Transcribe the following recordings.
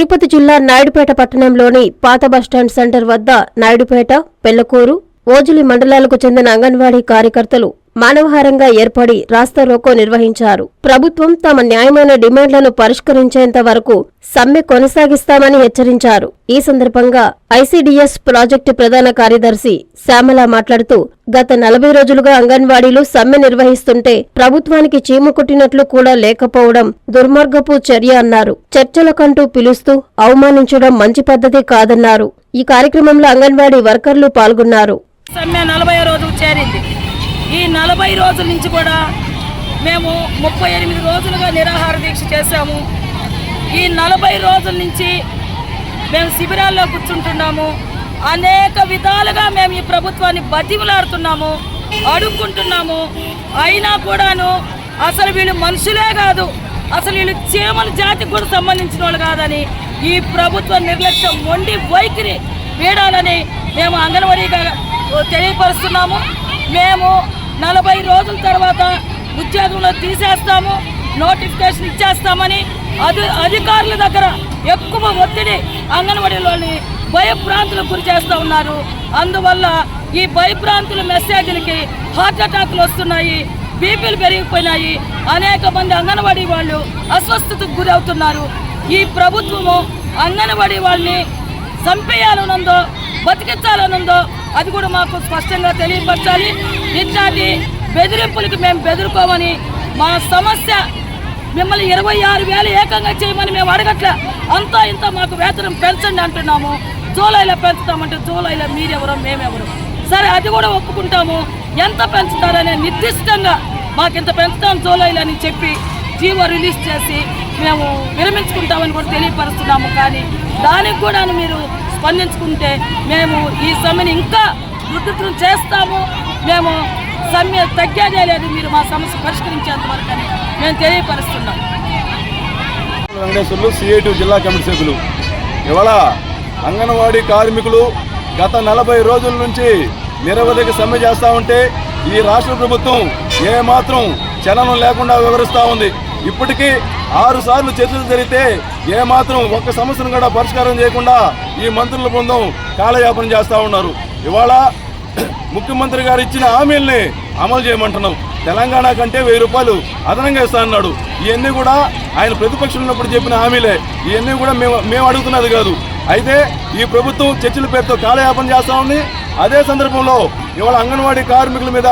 తిరుపతి జిల్లా నాయుడుపేట పట్టణంలోని పాత బస్టాండ్ సెంటర్ వద్ద నాయుడుపేట పెళ్ళకూరు ఓజులి మండలాలకు చెందిన అంగన్వాడీ కార్యకర్తలు మానవహారంగా ఏర్పడి రాస్తా రోకో నిర్వహించారు. ప్రభుత్వం తమ న్యాయమైన డిమాండ్లను పరిష్కరించేంత వరకు సమ్మె కొనసాగిస్తామని హెచ్చరించారు. ఈ సందర్భంగా ఐసీడీఎస్ ప్రాజెక్టు ప్రధాన కార్యదర్శి శ్యామల మాట్లాడుతూ గత నలభై రోజులుగా అంగన్వాడీలు సమ్మె నిర్వహిస్తుంటే ప్రభుత్వానికి చీమ కొట్టినట్లు కూడా లేకపోవడం దుర్మార్గపు చర్య అన్నారు. చర్చలకంటూ పిలుస్తూ అవమానించడం మంచి పద్ధతి కాదన్నారు. ఈ కార్యక్రమంలో అంగన్వాడీ వర్కర్లు పాల్గొన్నారు. సమ్మె నలభై చేరింది. ఈ నలభై రోజుల నుంచి కూడా మేము ముప్పై ఎనిమిది రోజులుగా నిరాహార దీక్ష చేశాము. ఈ నలభై రోజుల నుంచి మేము శిబిరాల్లో కూర్చుంటున్నాము. అనేక విధాలుగా మేము ఈ ప్రభుత్వాన్ని బతిమలాడుతున్నాము అడుక్కుంటున్నాము. అయినా కూడాను అసలు వీళ్ళు మనుషులే కాదు అసలు వీళ్ళు చీమల జాతికి కూడా సంబంధించిన వాళ్ళు కాదని ఈ ప్రభుత్వ నిర్లక్ష్యం మొండి వైఖరి వీడాలని మేము అంగన్వాడీగా తెలియపరుస్తున్నాము. మేము నలభై రోజుల తర్వాత ఉద్యోగంలో తీసేస్తాము నోటిఫికేషన్ ఇచ్చేస్తామని అది అధికారుల దగ్గర ఎక్కువ ఒత్తిడి అంగన్వాడీలోని భయభ్రాంతులకు గురి చేస్తూ ఉన్నారు. అందువల్ల ఈ భయభ్రాంతుల మెసేజ్లకి హార్ట్ అటాక్లు వస్తున్నాయి బీపీలు పెరిగిపోయినాయి. అనేక మంది అంగన్వాడీ వాళ్ళు అస్వస్థతకు గురవుతున్నారు. ఈ ప్రభుత్వము అంగన్వాడీ వాళ్ళని చంపేయాలనుందో బతికించాలనుందో అది కూడా మాకు స్పష్టంగా తెలియపరచాలి. ఇట్లాంటి బెదిరింపులకు మేము బెదిరుకోమని మా సమస్య మిమ్మల్ని ఇరవై ఆరు వేలు ఏకంగా చేయమని మేము అడగట్లే. అంతా ఇంత మాకు వేతనం పెంచండి అంటున్నాము. జూలైలో పెంచుతామంటే జూలైలో మీరెవరో మేమెవరు. సరే అది కూడా ఒప్పుకుంటాము. ఎంత పెంచుతారనే నిర్దిష్టంగా మాకు ఇంత పెంచుతాం జూలైలో అని చెప్పి జీవో రిలీజ్ చేసి మేము విరమించుకుంటామని కూడా తెలియపరుస్తున్నాము. కానీ దానికి కూడా మీరు స్పందించుకుంటే మేము ఈ సమ్మెని ఇంకా ఉధృతం చేస్తాము. మేము సమ్మె తగ్గేదే లేదు మీరు మా సమస్య పరిష్కరించేంత వరకు అని మేము తెలియపరుస్తున్నాం. వెంకటేశ్వర్లు సిఐటి జిల్లా కమిటీ సభ్యులు. ఇవాళ అంగన్వాడీ కార్మికులు గత నలభై రోజుల నుంచి నిరవధిక సమ్మె చేస్తూ ఉంటే ఈ రాష్ట్ర ప్రభుత్వం ఏమాత్రం చలనం లేకుండా వివరిస్తూ ఉంది. ఇప్పటికీ ఆరు సార్లు చర్చలు జరిగితే ఏమాత్రం ఒక్క సమస్యను కూడా పరిష్కారం చేయకుండా ఈ మంత్రుల బృందం కాలయాపన చేస్తూ ఉన్నారు. ఇవాళ ముఖ్యమంత్రి గారు ఇచ్చిన హామీల్ని అమలు చేయమంటున్నాం. తెలంగాణ కంటే వెయ్యి రూపాయలు అదనంగా ఇస్తా అన్నాడు ఇవన్నీ కూడా ఆయన ప్రతిపక్షంలో ఉన్నప్పుడు చెప్పిన హామీలే. ఇవన్నీ కూడా మేము మేము అడుగుతున్నది కాదు. అయితే ఈ ప్రభుత్వం చర్చల పేరుతో కాలయాపన చేస్తా ఉంది. అదే సందర్భంలో ఇవాళ అంగన్వాడీ కార్మికుల మీద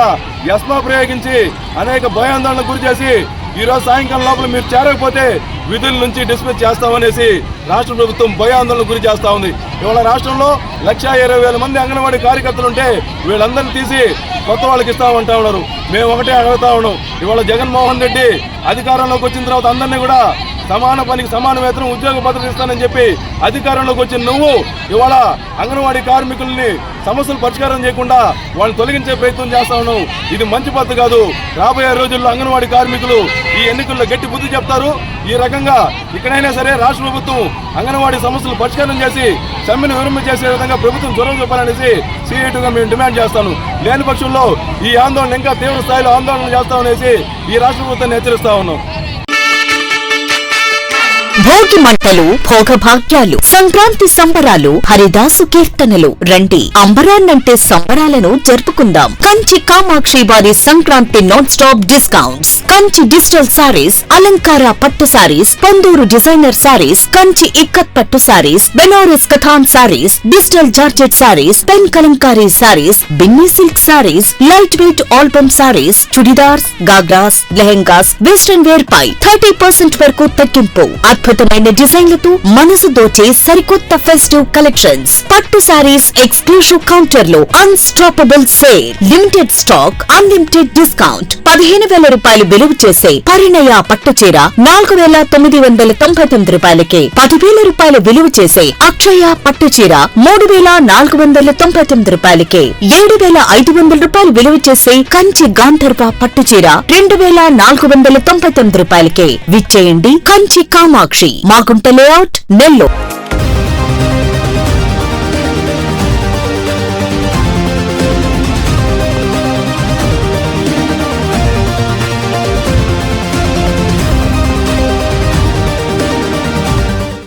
యస్మా ప్రయోగించి అనేక భయాందోళనకు గురి చేసి ఈరోజు సాయంకాలం లోపల మీరు చేరకపోతే విధుల నుంచి డిస్మిస్ చేస్తామనేసి రాష్ట్ర ప్రభుత్వం భయాందోళనకు గురి చేస్తా ఉంది. ఇవాళ రాష్ట్రంలో లక్షా ఇరవై వేల మంది అంగన్వాడీ కార్యకర్తలు ఉంటే వీళ్ళందరినీ తీసి కొత్త వాళ్ళకి ఇస్తామంటా ఉన్నారు. మేము ఒకటే అడుగుతా ఉన్నాం. ఇవాళ జగన్మోహన్ రెడ్డి అధికారంలోకి వచ్చిన తర్వాత అందరినీ కూడా సమాన పనికి సమాన వేతనం ఉద్యోగ భద్రత ఇస్తానని చెప్పి అధికారంలోకి వచ్చిన నువ్వు ఇవాళ అంగన్వాడీ కార్మికుల్ని సమస్యలు పరిష్కారం చేయకుండా వాళ్ళని తొలగించే ప్రయత్నం చేస్తా ఇది మంచి పద్ధతి కాదు. రాబోయే రోజుల్లో అంగన్వాడీ కార్మికులు ఈ ఎన్నికల్లో గట్టి బుద్ధి చెప్తారు. ఈ రకంగా ఇక్కడైనా సరే రాష్ట్ర ప్రభుత్వం అంగన్వాడీ సమస్యలు పరిష్కారం చేసి సమ్మెను విరమణ చేసే విధంగా ప్రభుత్వం చొరవ చూపాలనేసి సీఈటీగా మేము డిమాండ్ చేస్తాను. లేని పక్షంలో ఈ ఆందోళన ఇంకా తీవ్ర స్థాయిలో ఆందోళన చేస్తామనేసి ఈ రాష్ట్ర ప్రభుత్వాన్ని హెచ్చరిస్తా ఉన్నాం. భోగి మంటలు భోగభాగ్యాలు సంక్రాంతి సంబరాలు హరిదాసు కీర్తనలు. రండి అంబరాన్నంటే సంబరాలను జరుపుకుందాం. కంచి కామాక్షి వారి Sankranti non stop discounts. Kanchi digital sarees అలంకార పట్టు సారీస్ పొందూరు డిజైనర్ సారీస్ కంచి ఇక్కత్ పట్టు sarees Banaras Kathan sarees digital georgette sarees pen kalamkari sarees Binny silk sarees light weight album sarees churidars ghagras lehengas western wear పై థర్టీ పర్సెంట్ వరకు తగ్గింపు అద్భుతమైన డిజైన్లతో మనసు దోచే సరికొత్త festive collections పట్టు sarees exclusive కౌంటర్లో unstoppable sale limited stock unlimited discount పదిహేను వేల రూపాయలు విలువ చేసే పరిణయ పట్టుచీర నాలుగు వేల తొమ్మిది వందల తొంభై తొమ్మిది రూపాయలకి పదివేల రూపాయలు విలువ చేసే అక్షయ పట్టుచీర మూడు వేల నాలుగు వందల తొంభై తొమ్మిది రూపాయలకి ఏడు వేల ఐదు వందల రూపాయలు విలువ చేసే కంచి గాంధర్వ పట్టుచీర రెండు వేల నాలుగు వందల తొంభై తొమ్మిది రూపాయలకి. విచ్చేయండి కంచి కామాక్షి. మాగుంట లేఅవుట్ నెల్లూరు.